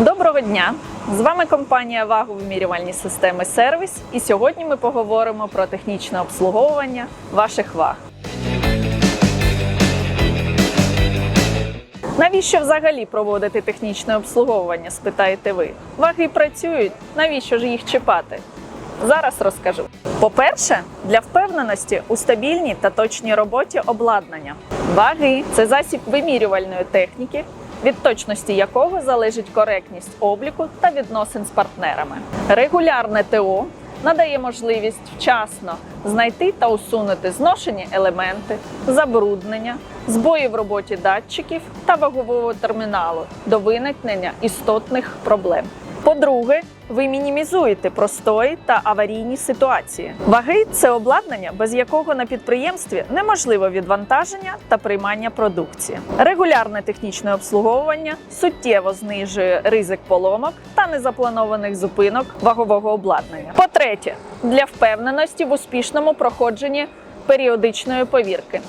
Доброго дня! З вами компанія Ваговимірювальні системи Сервіс, і сьогодні ми поговоримо про технічне обслуговування ваших ваг. Навіщо взагалі проводити технічне обслуговування? спитаєте ви. Ваги працюють, навіщо ж їх чіпати? Зараз розкажу. По-перше, для впевненості у стабільній та точній роботі обладнання. Ваги це засіб вимірювальної техніки, від точності якого залежить коректність обліку та відносин з партнерами. Регулярне ТО надає можливість вчасно знайти та усунути зношені елементи, забруднення, збої в роботі датчиків та вагового терміналу до виникнення істотних проблем. По-друге, ви мінімізуєте простої та аварійні ситуації. Ваги це обладнання, без якого на підприємстві неможливо відвантаження та приймання продукції. Регулярне технічне обслуговування суттєво знижує ризик поломок та незапланованих зупинок вагового обладнання. По-третє, для впевненості в успішному проходженні періодичної повірки.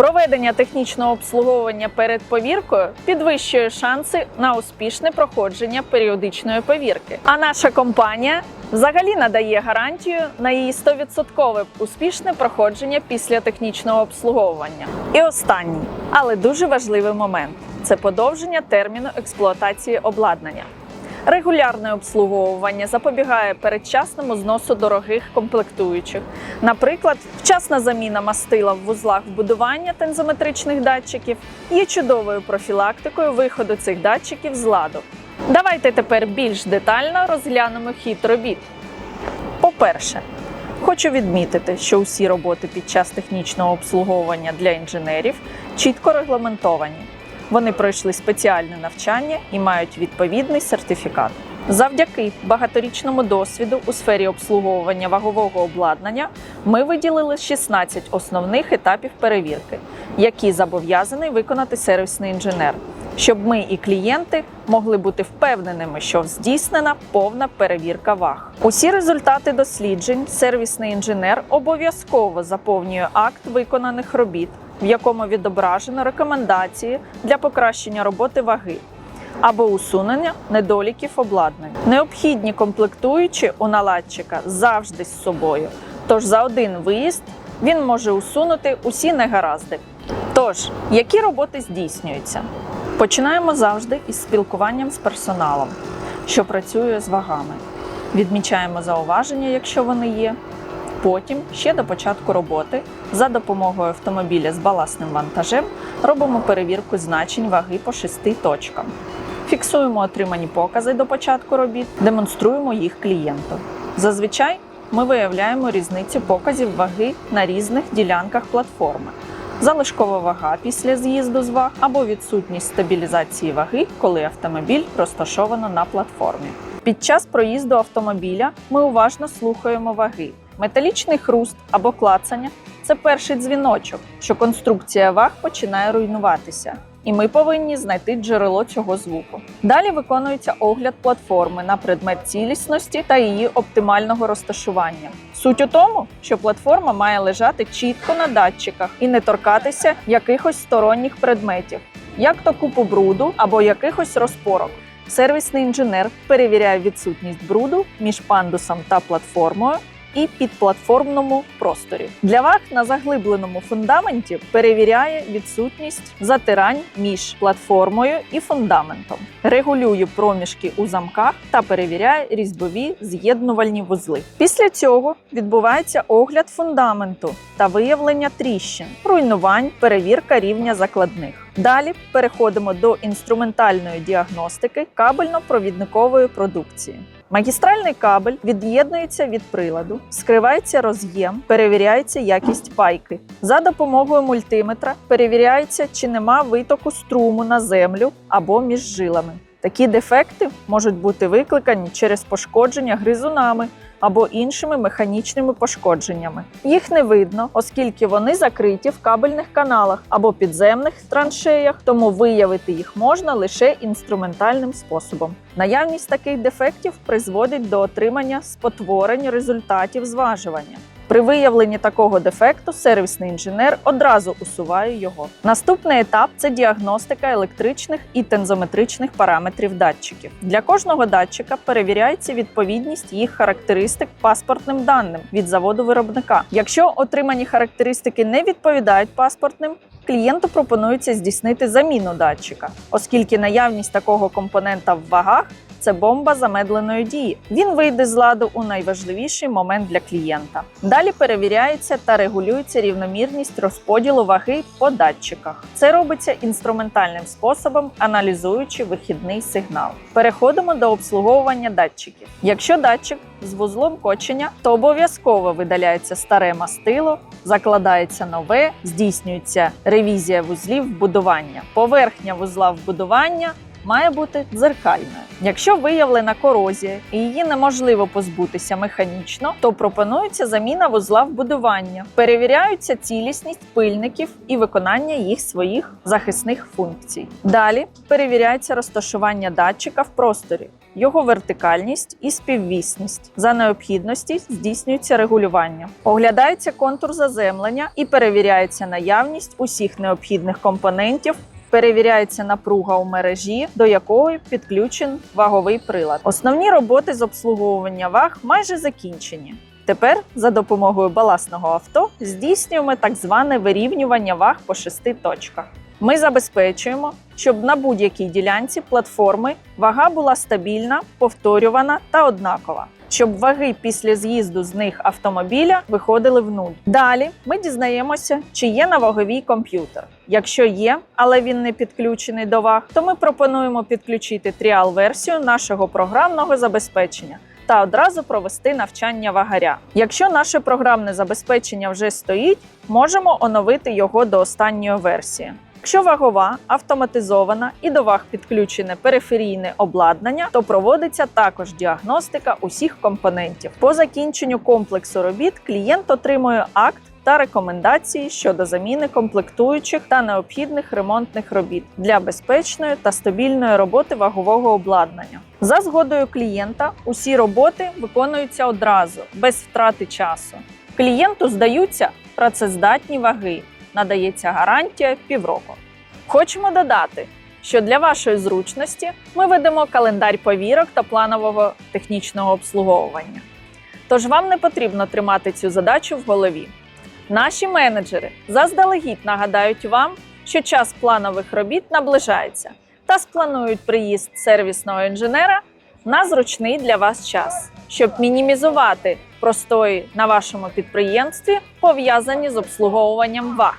Проведення технічного обслуговування перед повіркою підвищує шанси на успішне проходження періодичної повірки. А наша компанія взагалі надає гарантію на її 100% успішне проходження після технічного обслуговування. І останній, але дуже важливий момент це подовження терміну експлуатації обладнання. Регулярне обслуговування запобігає передчасному зносу дорогих комплектуючих. Наприклад, вчасна заміна мастила в вузлах вбудування тензометричних датчиків є чудовою профілактикою виходу цих датчиків з ладу. Давайте тепер більш детально розглянемо хід робіт. По-перше, хочу відмітити, що усі роботи під час технічного обслуговування для інженерів чітко регламентовані. Вони пройшли спеціальне навчання і мають відповідний сертифікат. Завдяки багаторічному досвіду у сфері обслуговування вагового обладнання ми виділили 16 основних етапів перевірки, які зобов'язаний виконати сервісний інженер, щоб ми і клієнти могли бути впевненими, що здійснена повна перевірка ваг. Усі результати досліджень сервісний інженер обов'язково заповнює акт виконаних робіт в якому відображено рекомендації для покращення роботи ваги або усунення недоліків обладнання. Необхідні комплектуючі у наладчика завжди з собою. Тож за один виїзд він може усунути усі негаразди. Тож, які роботи здійснюються? Починаємо завжди із спілкуванням з персоналом, що працює з вагами. Відмічаємо зауваження, якщо вони є. Потім, ще до початку роботи, за допомогою автомобіля з баласним вантажем робимо перевірку значень ваги по шести точкам. Фіксуємо отримані покази до початку робіт, демонструємо їх клієнту. Зазвичай ми виявляємо різницю показів ваги на різних ділянках платформи. Залишкова вага після з'їзду з ваг або відсутність стабілізації ваги, коли автомобіль розташовано на платформі. Під час проїзду автомобіля ми уважно слухаємо ваги. Металічний хруст або клацання це перший дзвіночок, що конструкція ваг починає руйнуватися, і ми повинні знайти джерело цього звуку. Далі виконується огляд платформи на предмет цілісності та її оптимального розташування. Суть у тому, що платформа має лежати чітко на датчиках і не торкатися якихось сторонніх предметів, як то купу бруду або якихось розпорок. Сервісний інженер перевіряє відсутність бруду між пандусом та платформою і підплатформному просторі. Для ваг на заглибленому фундаменті перевіряє відсутність затирань між платформою і фундаментом, регулює проміжки у замках та перевіряє різьбові з'єднувальні вузли. Після цього відбувається огляд фундаменту та виявлення тріщин, руйнувань, перевірка рівня закладних. Далі переходимо до інструментальної діагностики кабельно-провідникової продукції. Магістральний кабель від'єднується від приладу, скривається роз'єм, перевіряється якість пайки. За допомогою мультиметра перевіряється, чи нема витоку струму на землю або між жилами. Такі дефекти можуть бути викликані через пошкодження гризунами або іншими механічними пошкодженнями. Їх не видно, оскільки вони закриті в кабельних каналах або підземних траншеях, тому виявити їх можна лише інструментальним способом. Наявність таких дефектів призводить до отримання спотворень результатів зважування. При виявленні такого дефекту сервісний інженер одразу усуває його. Наступний етап це діагностика електричних і тензометричних параметрів датчиків. Для кожного датчика перевіряється відповідність їх характеристик паспортним даним від заводу виробника. Якщо отримані характеристики не відповідають паспортним, клієнту пропонується здійснити заміну датчика, оскільки наявність такого компонента в вагах це бомба замедленої дії. Він вийде з ладу у найважливіший момент для клієнта. Далі перевіряється та регулюється рівномірність розподілу ваги по датчиках. Це робиться інструментальним способом, аналізуючи вихідний сигнал. Переходимо до обслуговування датчиків. Якщо датчик з вузлом кочення, то обов'язково видаляється старе мастило, закладається нове, здійснюється ревізія вузлів вбудування. Поверхня вузла вбудування має бути дзеркальною. Якщо виявлена корозія і її неможливо позбутися механічно, то пропонується заміна вузла вбудування. Перевіряються цілісність пильників і виконання їх своїх захисних функцій. Далі перевіряється розташування датчика в просторі. Його вертикальність і співвісність за необхідності здійснюється регулювання. Оглядається контур заземлення і перевіряється наявність усіх необхідних компонентів перевіряється напруга у мережі, до якої підключен ваговий прилад. Основні роботи з обслуговування ваг майже закінчені. Тепер за допомогою баласного авто здійснюємо так зване вирівнювання ваг по шести точках. Ми забезпечуємо, щоб на будь-якій ділянці платформи вага була стабільна, повторювана та однакова, щоб ваги після з'їзду з них автомобіля виходили в нуль. Далі ми дізнаємося, чи є на ваговій комп'ютер. Якщо є, але він не підключений до ваг, то ми пропонуємо підключити тріал-версію нашого програмного забезпечення та одразу провести навчання вагаря. Якщо наше програмне забезпечення вже стоїть, можемо оновити його до останньої версії. Якщо вагова, автоматизована і до ваг підключене периферійне обладнання, то проводиться також діагностика усіх компонентів. По закінченню комплексу робіт клієнт отримує акт та рекомендації щодо заміни комплектуючих та необхідних ремонтних робіт для безпечної та стабільної роботи вагового обладнання. За згодою клієнта усі роботи виконуються одразу, без втрати часу. Клієнту здаються працездатні ваги, надається гарантія півроку. Хочемо додати, що для вашої зручності ми ведемо календар повірок та планового технічного обслуговування. Тож вам не потрібно тримати цю задачу в голові. Наші менеджери заздалегідь нагадають вам, що час планових робіт наближається та спланують приїзд сервісного інженера на зручний для вас час, щоб мінімізувати простої на вашому підприємстві, пов'язані з обслуговуванням ваг.